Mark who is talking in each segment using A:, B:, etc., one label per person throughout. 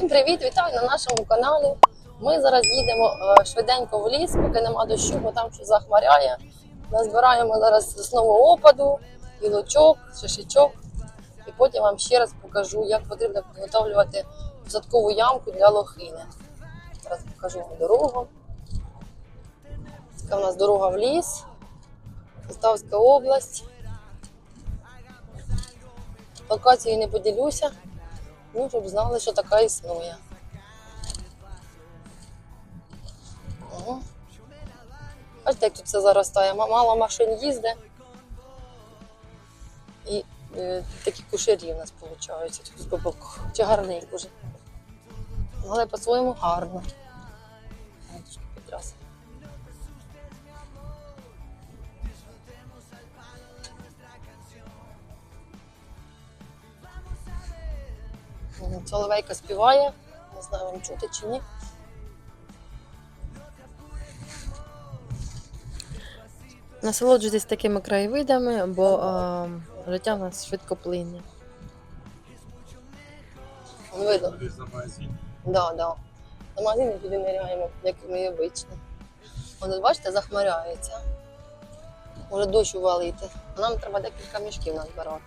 A: Всім привіт! Вітаю на нашому каналі. Ми зараз їдемо е, швиденько в ліс, поки нема дощу, бо там щось захмаряє. Назбираємо зараз соснового опаду, гілочок, шишечок. І потім вам ще раз покажу, як потрібно підготовлювати посадкову ямку для лохини. Зараз покажу вам дорогу. Така у нас дорога в ліс, Полтавська область. Локацією не поділюся. Ну, щоб знали, що така існує. Ого. Бачите, як тут все заростає. Мало машин їздить. І е, такі кушарі в нас виходять. Тут по Чи гарний уже. Але по-своєму гарно. Соловейка співає. Не знаю, вам чути чи ні. Насолоджуйтесь такими краєвидами, бо е, життя в нас швидко плине. Видно. Да, да. На магазин туди ниряємо, як ми обично. От бачите, захмаряється. Може дощ увалити. Нам треба декілька мішків назбирати.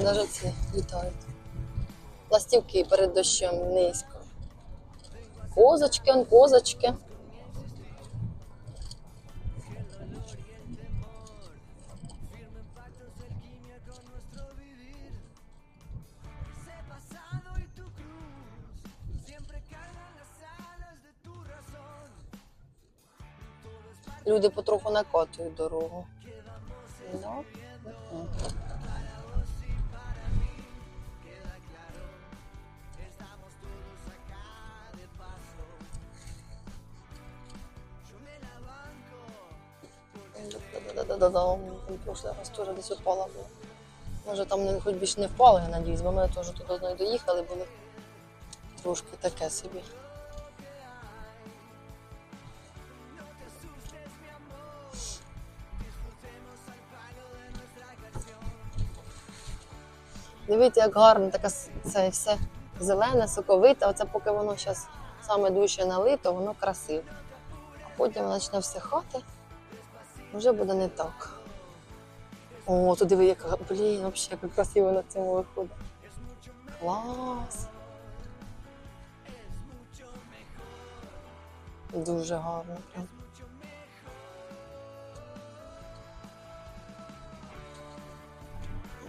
A: Навіть ці літають. Ластівки перед дощем низько. Козочки, он козочки. Люди потроху накатують дорогу. Да? Да-да-да-да-да. Раз теж десь упала була. Може там хоч більше не впала, я надіюсь, бо ми теж тут одної доїхали, були трошки таке собі. Дивіться, як гарно таке це все зелене, соковите. Оце поки воно зараз саме дужче налито, воно красиве. А потім воно почне всихати, вже буде не так. О, тут диви, яка, блін, взагалі, як красиво на цьому виходить. Клас. Дуже гарно. Прям.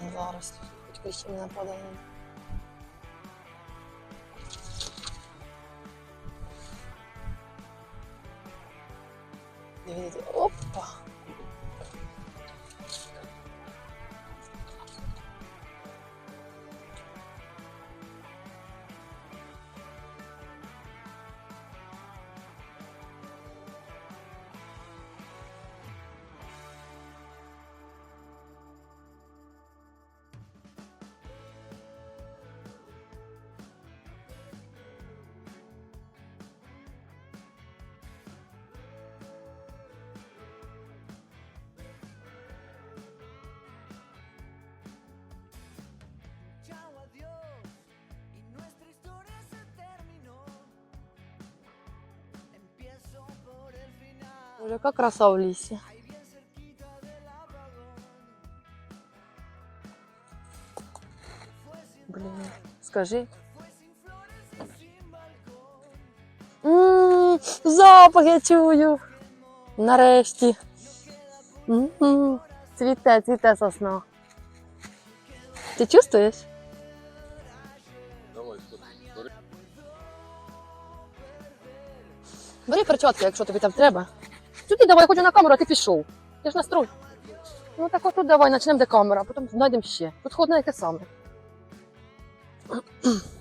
A: Ну, Зараз хоч кліщі не нападає. Дивіться, опа. Боже, яка краса в лісі. Блін, скажи.
B: fue sin flores y sin balcón.
A: М, Запах я чую. Нарешті. М, Цвіте, цвіте сосна. Ти чувствуєш?
C: Бери
A: перчатки, якщо тобі там треба. Сюди давай, я хочу на камеру, а ти пішов. Я ж настрой. Ну так отут давай, почнемо де камера, а потім знайдемо ще. Тут ходне яке саме.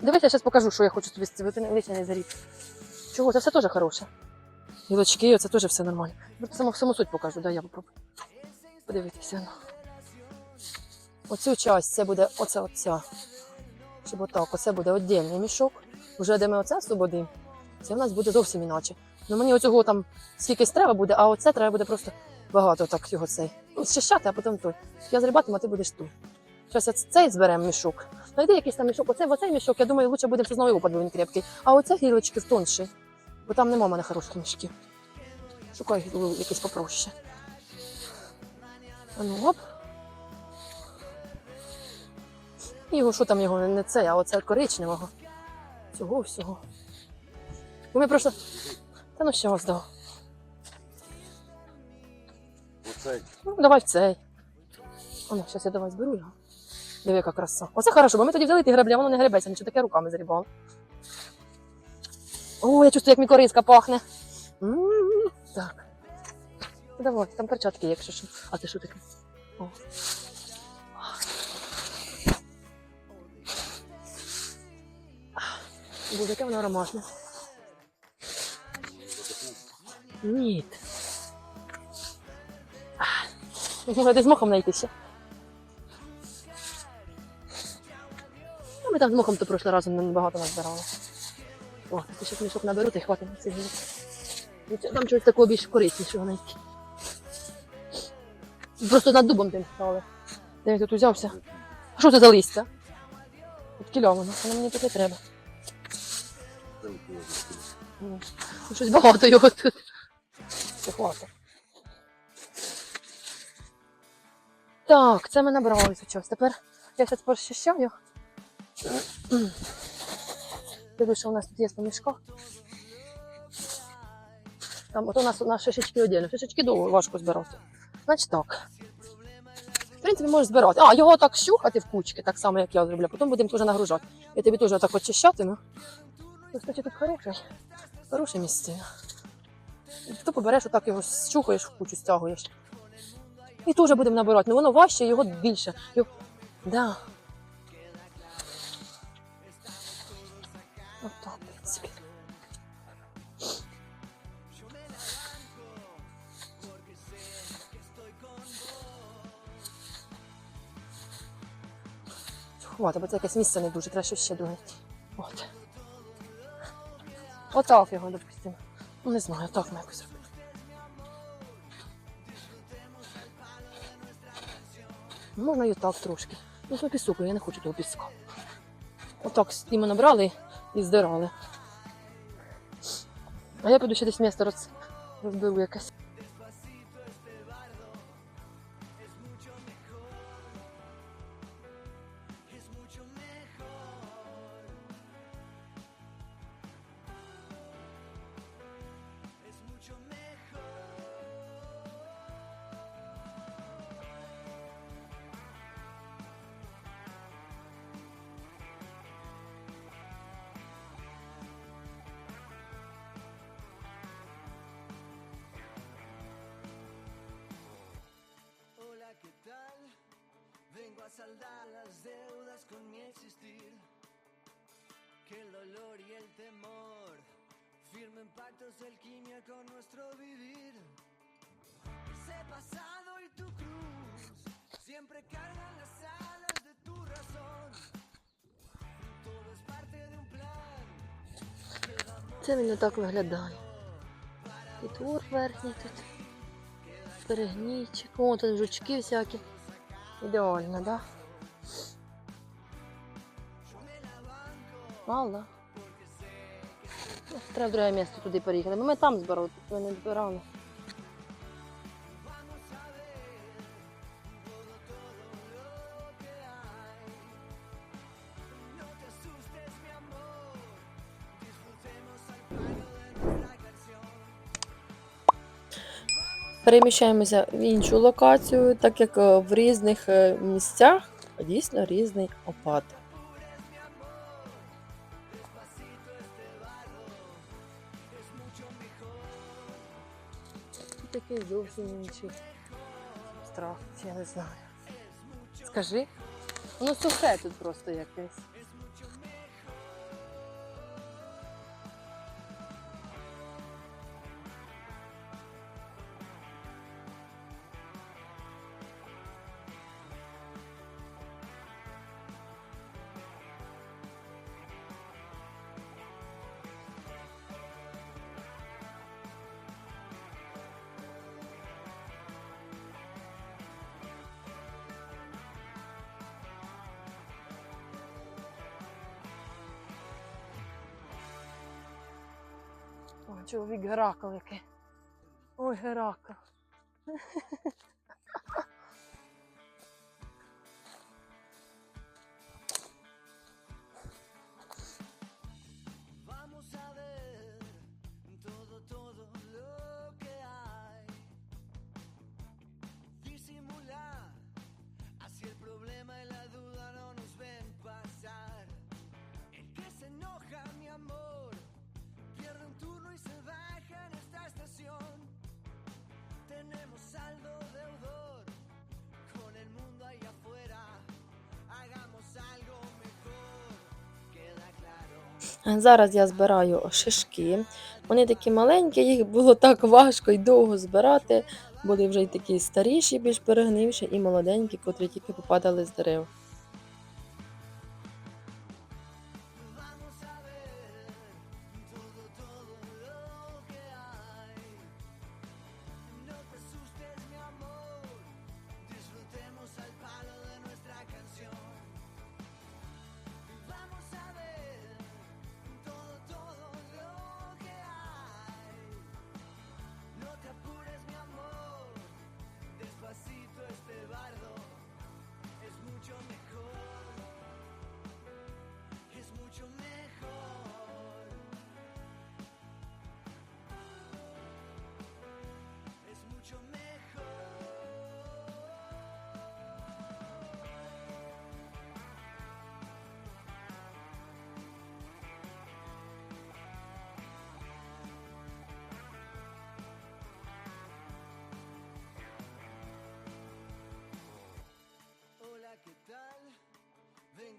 A: Дивись, я зараз покажу, що я хочу тобі з не заріти. Чого? Це все теж хороше. Гілочки, це теж все нормально. Я саму, суть покажу, дай я попробую. Подивіться. Ну. Оцю часть це буде оце оця. Щоб отак, оце буде віддільний мішок. Вже де ми оце освободимо, Це в нас буде зовсім іначе. Ну мені оцього там скількись треба буде, а оце треба буде просто багато так його цей. Ну, щищати, а потім той. Я зрібатиму, а ти будеш тут. Зараз я цей зберемо мішок. Знайди якийсь там мішок. Оцей, оцей мішок, я думаю, лучше буде опад, бо він крепкий. А оце гілочки в тонший. Бо там нема в мене хороших мішків. Шукай гілу якийсь попроще. Ну оп. Його що там його не це, а оце коричневого. Цього всього. Бо ми просто. Та ну що здав.
C: Оцей.
A: Ну, давай в цей. А ну, зараз я давай зберу його. Диви, яка краса. Оце хорошо, бо ми тоді взяли ті греблі, а воно не гребеться, нічого таке руками зрібало. О, я чувствую, як мікориска пахне. М, Так. Ну, Давай, там перчатки, є, якщо що. А це що таке? О. Боже, яке воно ароматне. Ні. Може, десь мохом знайти ще. Ну, ми там з мохом то прошлого разу небагато назбирали. О, ти ще мішок наберу, та й хватить на цей гілок. Там чогось такого більш кориснішого знайти. Просто над дубом тим стали. Де він тут узявся? А що це за листя? Відкільовано, воно мені тут не треба. Ну, Щось багато його тут. Хватить. Так, це ми набрали зараз. Тепер я зараз прочищаю. Дивлюсь, що у нас тут є по. Там, от у нас у нас шишечки одягнені. Шишечки довго важко збирати. Значить так. В принципі, можеш збирати. А, його так щухати в кучки, так само, як я зроблю. Потім будемо теж нагружати. Я тобі теж так очищатиму. Ну, Кстати, тут хороший. Хороше місце. Ти побереш, отак його щухаєш в кучу, стягуєш. І теж будемо набирати. Ну воно важче, його більше. Його... Да. Отак, в принципі. Хвата, бо це якесь місце не дуже, треба ще друге. От. Отак його, допустимо. Ну, не знаю, так ми якось зробити. Можна і так трошки. Ну, то пісок, я не хочу того піску. Отак стіми набрали і здирали. А я піду ще десь місце роз... розберу якесь.
B: Saldar las deudas con mi existir. Que el dolor y el temor firmen pactos de alquimia con nuestro vivir. Ese pasado y tu cruz siempre cargan las alas de tu razón. Todo es parte de un plan.
A: Це він не виглядає. Підвор верхній тут. Перегнійчик. О, тут жучки всякі. Ідеально, так? Да? Мало. Ну, Треба друге місце туди переїхати. Ми там збирали, ми не збирали. Переміщаємося в іншу локацію, так як е, в різних е, місцях дійсно різний опад. Такий зовсім інший страх, я не знаю. Скажи. Ну сухе тут просто якесь. О, чоловік Геракл який. Ой, Геракл. Зараз я збираю шишки. Вони такі маленькі, їх було так важко і довго збирати. Були вже й такі старіші, більш перегнивші, і молоденькі, котрі тільки попадали з дерев.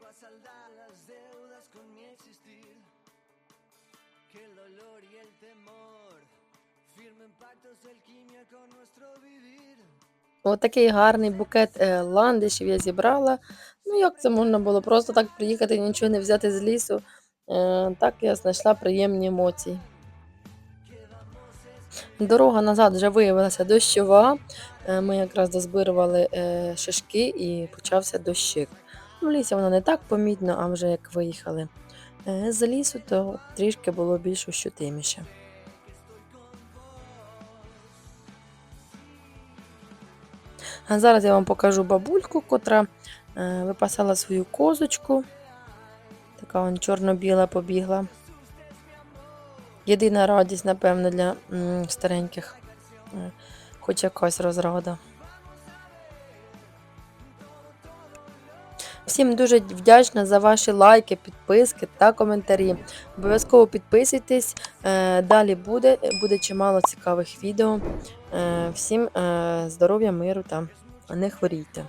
B: Vengo a saldar las deudas con mi existir. Que el dolor y el temor firmen pactos de alquimia con nuestro vivir.
A: Отакий гарний букет е, ландишів я зібрала. Ну, як це можна було просто так приїхати нічого не взяти з лісу. Е, Так я знайшла приємні емоції. Дорога назад вже виявилася дощова. Е, Ми якраз дозбирували шишки і почався дощик. В лісі воно не так помітно, а вже як виїхали е, з лісу, то трішки було більш ощутиміше. А зараз я вам покажу бабульку, котра е, випасала свою козочку. Така вон чорно-біла побігла. Єдина радість, напевно, для стареньких. Е, Хоч якась розрада. Всім дуже вдячна за ваші лайки, підписки та коментарі. Обов'язково підписуйтесь. е, Далі буде, буде чимало цікавих відео. Е, Всім е, здоров'я, миру та не хворійте.